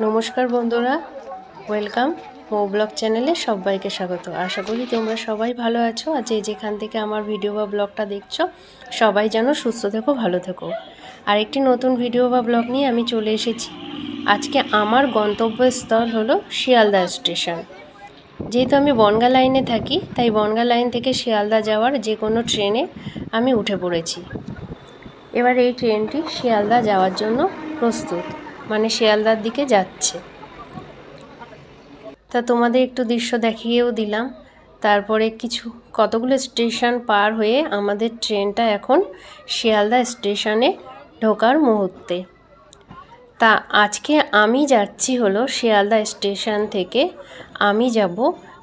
নমস্কার বন্ধুরা ওয়েলকাম মো ব্লগ চ্যানেলে সবাইকে স্বাগত। আশা করি তোমরা সবাই ভালো আছো। আর যে যেখান থেকে আমার ভিডিও বা ব্লগটা দেখছ, সবাই যেন সুস্থ থেকো, ভালো থেকো। আর একটি নতুন ভিডিও বা ব্লগ নিয়ে আমি চলে এসেছি। আজকে আমার গন্তব্যস্থল হলো শিয়ালদা স্টেশন। যেহেতু আমি বনগা লাইনে থাকি, তাই বনগা লাইন থেকে শিয়ালদা যাওয়ার যে কোনো ট্রেনে আমি উঠে পড়েছি। এবার এই ট্রেনটি শিয়ালদা যাওয়ার জন্য প্রস্তুত। মানে শিয়ালদার দিকে যাচ্ছে। তা তোমাদের একটু দৃশ্য দেখিয়েও দিলাম। তারপরে কিছু, কতগুলো স্টেশন পার হয়ে আমাদের ট্রেনটা এখন শিয়ালদা স্টেশনে ঢোকার মুহূর্তে। তা আজকে আমি যাচ্ছি হলো শিয়ালদা স্টেশন থেকে। আমি যাব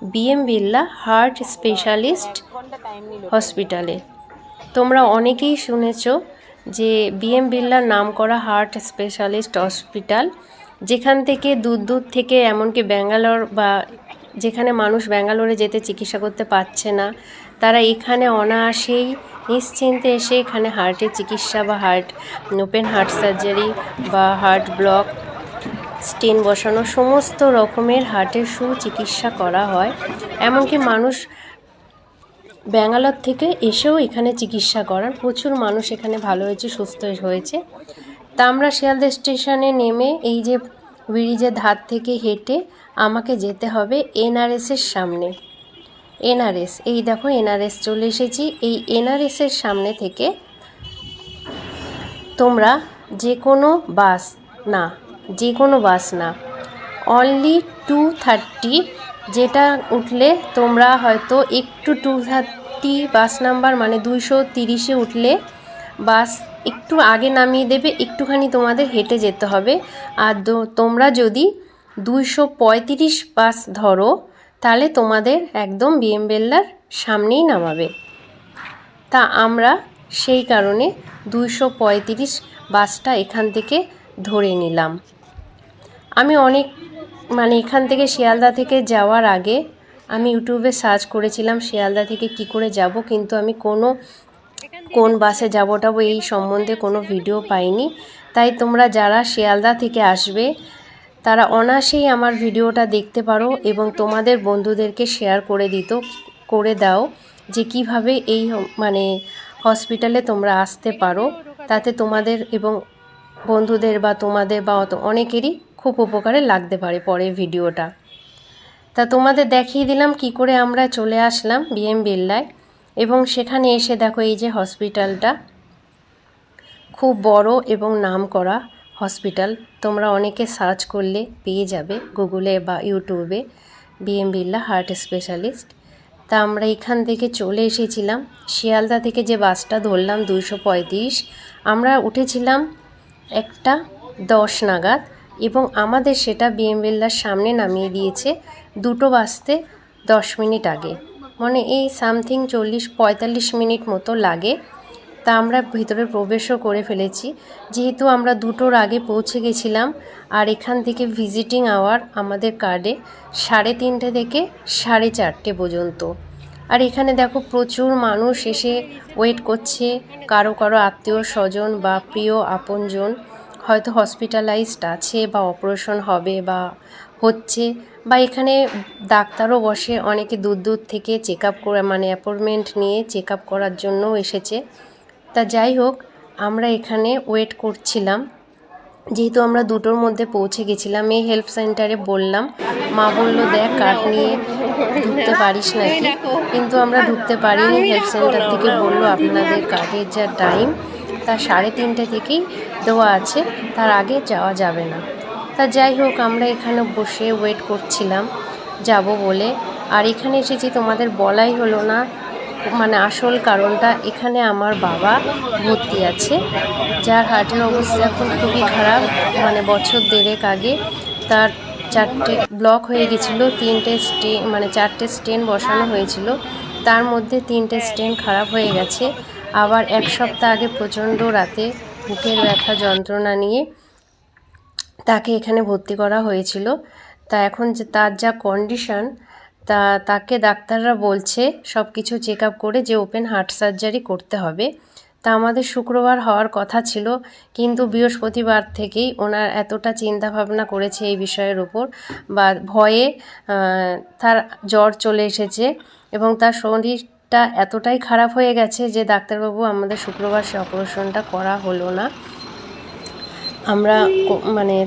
বিএম বিল্লা হার্ট স্পেশালিস্ট হসপিটালে। তোমরা অনেকেই শুনেছ যে বিএম বিল্লার নাম করা হার্ট স্পেশালিস্ট হসপিটাল যেখান থেকে দূর দূর থেকে এমনকি ব্যাঙ্গালোর বা যেখানে মানুষ ব্যাঙ্গালোরে যেতে চিকিৎসা করতে পারছে না, তারা এখানে অনায়াসেই নিশ্চিন্তে এসে এখানে হার্টের চিকিৎসা বা হার্ট ওপেন হার্ট সার্জারি বা হার্ট ব্লক স্টেন বসানো, সমস্ত রকমের হার্টের সুচিকিৎসা করা হয়। এমনকি মানুষ ব্যাঙ্গালোর থেকে এসেও এখানে চিকিৎসা করার প্রচুর মানুষ এখানে ভালো হয়েছে, সুস্থ হয়েছে। তা আমরা শিয়ালদা স্টেশনে নেমে এই যে ব্রিজের ধার থেকে হেঁটে আমাকে যেতে হবে এনআরএসের সামনে। এনআরএস, এই দেখো এনআরএস চলে এসেছি। এই এনআরএসের সামনে থেকে তোমরা যে কোনো বাস না যে কোনো বাস না অনলি টু থার্টি যেটা উঠলে তোমরা হয়তো একটু টু থার্টি বাস নাম্বার মানে দুইশো তিরিশে উঠলে বাস একটু আগে নামিয়ে দেবে, একটুখানি তোমাদের হেঁটে যেতে হবে। আর তোমরা যদি দুইশো পঁয়ত্রিশ বাস ধরো, তাহলে তোমাদের একদম বিএমবেল্লার সামনেই নামাবে। তা আমরা সেই কারণে দুইশো পঁয়ত্রিশ বাসটা এখান থেকে ধরে নিলাম। আমি অনেক মানে এখান থেকে শিয়ালদা থেকে যাওয়ার আগে আমি ইউটিউবে সার্চ করেছিলাম শিয়ালদা থেকে কি করে যাব, কিন্তু আমি কোনো কোন বাসে যাব টাবো এই সম্বন্ধে কোনো ভিডিও পাইনি। তাই তোমরা যারা শিয়ালদা থেকে আসবে, তারা অনায়াসেই আমার ভিডিওটা দেখতে পারো এবং তোমাদের বন্ধুদেরকে শেয়ার করে দিত, করে দাও যে কীভাবে এই মানে হসপিটালে তোমরা আসতে পারো। তাতে তোমাদের এবং বন্ধুদের বা তোমাদের বা অত, অনেকেরই খুব উপকারে লাগতে পারে পরের ভিডিওটা। তা তোমাদের দেখিয়ে দিলাম কি করে আমরা চলে আসলাম বিএম বিল্লায় এবং সেখানে এসে দেখো এই যে হসপিটালটা। খুব বড় এবং নাম করা হসপিটাল। তোমরা অনেকে সার্চ করলে পেয়ে যাবে গুগলে বা ইউটিউবে বিএম বিল্লা হার্ট স্পেশালিস্ট। তা আমরা এখান থেকে চলে এসেছিলাম। শিয়ালদা থেকে যে বাসটা ধরলাম দুইশো পঁয়ত্রিশ, আমরা উঠেছিলাম একটা দশ নাগাদ। এবং আমাদের সেটা বিএম বিল্লার সামনে নামিয়ে দিয়েছে দুটো বাজতে দশ মিনিট আগে। মানে এই সামথিং চল্লিশ, পঁয়তাল্লিশ মিনিট মতো লাগে। তা আমরা ভিতরে প্রবেশও করে ফেলেছি। যেহেতু আমরা দুটোর আগে পৌঁছে গেছিলাম আর এখান থেকে ভিজিটিং আওয়ার আমাদের কার্ডে সাড়ে তিনটে থেকে সাড়ে চারটে পর্যন্ত। আর এখানে দেখো প্রচুর মানুষ এসে ওয়েট করছে। কারও কারও আত্মীয় স্বজন বা প্রিয় আপনজন। হয়তো হসপিটালাইজড আছে বা অপারেশন হবে বা হচ্ছে বা এখানে ডাক্তারও বসে অনেকে দূর দূর থেকে চেক আপ করে মানে অ্যাপয়েন্টমেন্ট নিয়ে চেক আপ করার জন্যও এসেছে। তা যাই হোক, আমরা এখানে ওয়েট করছিলাম। যেহেতু আমরা দুটোর মধ্যে পৌঁছে গেছিলাম, এই হেল্প সেন্টারে বললাম, মা বলল, দেখ কার্ড নিয়ে ঢুকতে পারিস নাকি? কিন্তু আমরা ঢুকতে পারিনি। হেল্প সেন্টার থেকে বলল, আপনাদের কার্ডের যা টাইম তা সাড়ে তিনটে থেকেই দেওয়া আছে। তার আগে যাওয়া যাবে না। তা যাই হোক, আমরা এখানে বসে ওয়েট করছিলাম, যাব বলে। আর এখানে এসেছি তোমাদের বলাই হলো না মানে আসল কারণটা এখানে আমার বাবা ভর্তি আছে, যার হার্টের অবস্থা এখন খুবই খারাপ। মানে বছর দেড়েক আগে তার চারটে ব্লক হয়ে গেছিল, তিনটে স্টে মানে চারটে স্টেন বসানো হয়েছিল। তার মধ্যে তিনটে স্টেন খারাপ হয়ে গেছে। আবার এক সপ্তাহ আগে প্রচণ্ড রাতে বুকের ব্যথা, যন্ত্রণা নিয়ে তাকে এখানে ভর্তি করা হয়েছিল। তা এখন যে তার যা কন্ডিশন তা তাকে ডাক্তাররা বলছে সব কিছু চেক আপ করে যে ওপেন হার্ট সার্জারি করতে হবে। তা আমাদের শুক্রবার হওয়ার কথা ছিল, কিন্তু বৃহস্পতিবার থেকেই ওনার এতটা চিন্তা ভাবনা করেছে এই বিষয়ের উপর বা ভয়ে তার জ্বর চলে এসেছে এবং তার শরীরটা এতটাই খারাপ হয়ে গেছে যে ডাক্তারবাবু আমাদের শুক্রবার সে অপারেশনটা করা হলো না। আমরা মানে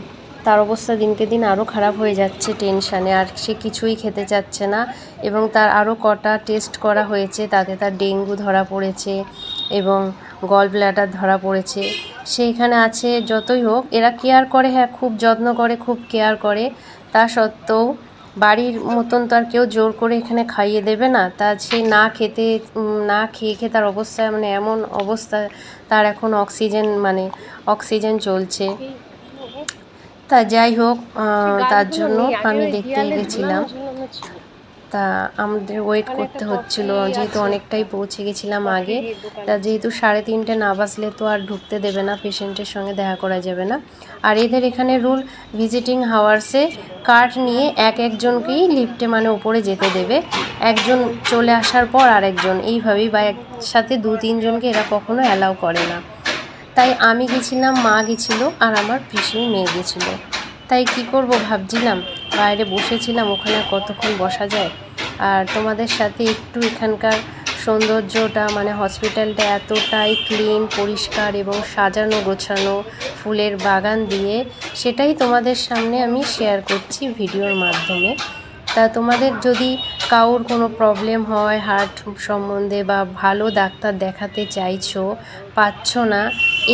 তার অবস্থা দিনকে দিন আরও খারাপ হয়ে যাচ্ছে টেনশানে, আর সে কিছুই খেতে চাচ্ছে না এবং তার আরও কটা টেস্ট করা হয়েছে, তাতে তার ডেঙ্গু ধরা পড়েছে এবং গল ব্ল্যাডার ধরা পড়েছে। সেইখানে আছে যতই হোক, এরা কেয়ার করে হ্যাঁ খুব যত্ন করে, খুব কেয়ার করে। তা সত্ত্বেও বাড়ির মতন তো আর কেউ জোর করে এখানে খাইয়ে দেবে না। তা সে না খেতে না খেয়ে খেয়ে তার অবস্থা মানে এমন অবস্থা, তার এখন অক্সিজেন মানে অক্সিজেন চলছে। তা যাই হোক তার জন্য আমি দেখতে গেছিলাম। তা আমাদের ওয়েট করতে হচ্ছিল। যেহেতু অনেকটাই পৌঁছে গেছিলাম আগে, তা যেহেতু সাড়ে তিনটে না বাসলে তো আর ঢুকতে দেবে না পেশেন্টের সঙ্গে দেখা করা যাবে না। আর এদের এখানে রুল ভিজিটিং হাওয়ার্সে কার্ড নিয়ে এক একজনকেই লিফটে মানে উপরে যেতে দেবে। একজন চলে আসার পর আর একজন এইভাবেই বা একসাথে দু তিনজনকে এরা কখনো অ্যালাউ করে না। তাই আমি গেছিলাম, মা গেছিল আর আমার পিসির মেয়ে গেছিল। তাই কি করব ভাবছিলাম, বাইরে বসেছিলাম, ওখানে কতক্ষণ বসা যায়? আর তোমাদের সাথে একটু এখানকার সৌন্দর্যটা মানে হসপিটালটা এতটাই ক্লিন পরিষ্কার এবং সাজানো গোছানো ফুলের বাগান দিয়ে, সেটাই তোমাদের সামনে আমি শেয়ার করছি ভিডিওর মাধ্যমে। তা তোমাদের যদি কাউর কোনো প্রবলেম হয় হার্ট সম্বন্ধে বা ভালো ডাক্তার দেখাতে চাইছো, পাচ্ছ না,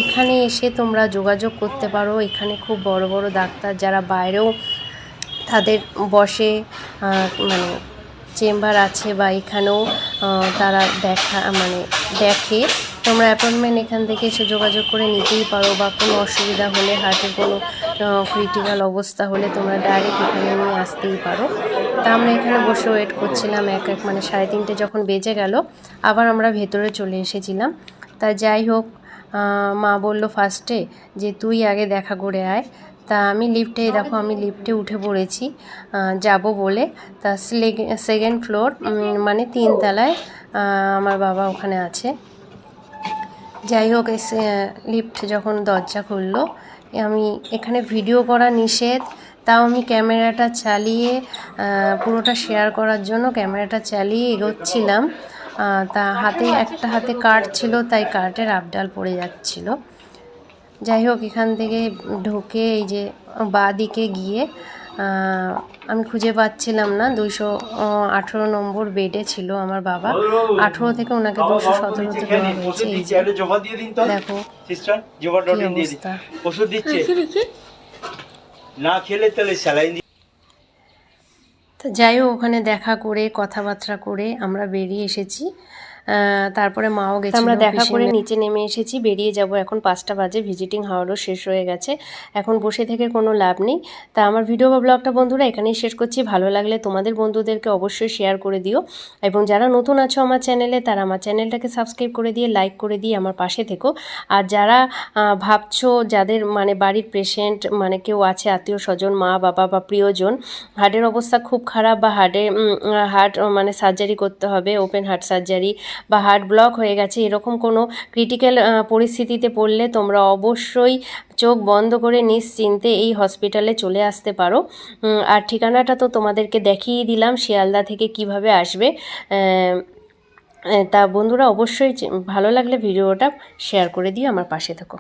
এখানে এসে তোমরা যোগাযোগ করতে পারো। এখানে খুব বড় বড় ডাক্তার যারা বাইরেও তাদের বসে মানে চেম্বার আছে বা এখানেও তারা দেখা মানে দেখে। তোমরা অ্যাপয়েন্টমেন্ট এখান থেকে এসে যোগাযোগ করে নিতেই পারো বা কোনো অসুবিধা হলে হার্টের কোনো ক্রিটিক্যাল অবস্থা হলে তোমরা ডাইরেক্ট এখানে নিয়ে আসতেই পারো। তা আমরা এখানে বসে ওয়েট করছিলাম এক এক মানে সাড়ে তিনটে যখন বেজে গেল, আবার আমরা ভেতরে চলে এসেছিলাম। তা যাই হোক মা বলল ফার্স্টে যে তুই আগে দেখা করে আয়। তা আমি লিফটে দেখো, আমি লিফটে উঠে পড়েছি যাব বলে। তা সেকেন্ড ফ্লোর মানে তিনতলায় আমার বাবা ওখানে আছে। যাই হোক, এসে লিফট যখন দরজা খুললো, আমি এখানে ভিডিও করা নিষেধ, তাও আমি ক্যামেরাটা চালিয়ে পুরোটা শেয়ার করার জন্য ক্যামেরাটা চালিয়ে এগোচ্ছিলাম। তা হাতে, একটা হাতে কার্ড ছিল, তাই কার্ডের আপডাল পড়ে যাচ্ছিল। যাই হোক এখান থেকে ঢুকে এই যে বা দিকে গিয়ে আমি খুঁজে পাচ্ছিলাম না। দুইশো আঠেরো নম্বর বেডে ছিল আমার বাবা। আঠেরো থেকে ওনাকে দুশো সতেরোতে দেওয়া হয়েছে এই যে একটা জমা দিয়ে দিন তো। দেখো ওষুধ দিচ্ছে। না খেলে তাহলে স্যালাইন তো যাই হোক ওখানে দেখা করে কথাবার্তা করে আমরা বেরিয়ে এসেছি। তারপরে মাও গেছে আমরা দেখা করে নিচে নেমে এসেছি বেরিয়ে যাব এখন পাঁচটা বাজে ভিজিটিং হাওয়ারও শেষ হয়ে গেছে। এখন বসে থেকে কোনো লাভ নেই। তা আমার ভিডিও বা ব্লগটা বন্ধুরা এখানেই শেষ করছি। ভালো লাগলে তোমাদের বন্ধুদেরকে অবশ্যই শেয়ার করে দিও। এবং যারা নতুন আছো আমার চ্যানেলে তারা আমার চ্যানেলটাকে সাবস্ক্রাইব করে দিয়ে লাইক করে দিয়ে আমার পাশে থেকো। আর যারা ভাবছ যাদের মানে বাড়ির পেশেন্ট মানে কেউ আছে আত্মীয় স্বজন মা বাবা বা প্রিয়জন হার্টের অবস্থা খুব খারাপ বা হার্টে হার্ট মানে সার্জারি করতে হবে ওপেন হার্ট সার্জারি বা হার্ট ব্লক হয়ে গেছে, এরকম কোনো ক্রিটিক্যাল পরিস্থিতিতে পড়লে তোমরা অবশ্যই চোখ বন্ধ করে নিশ্চিন্তে এই হসপিটালে চলে আসতে পারো। আর ঠিকানাটা তো তোমাদেরকে দেখিয়ে দিলাম, শিয়ালদা থেকে কীভাবে আসবে। তা বন্ধুরা অবশ্যই ভালো লাগলে ভিডিওটা শেয়ার করে দিয়ে আমার পাশে থেকো।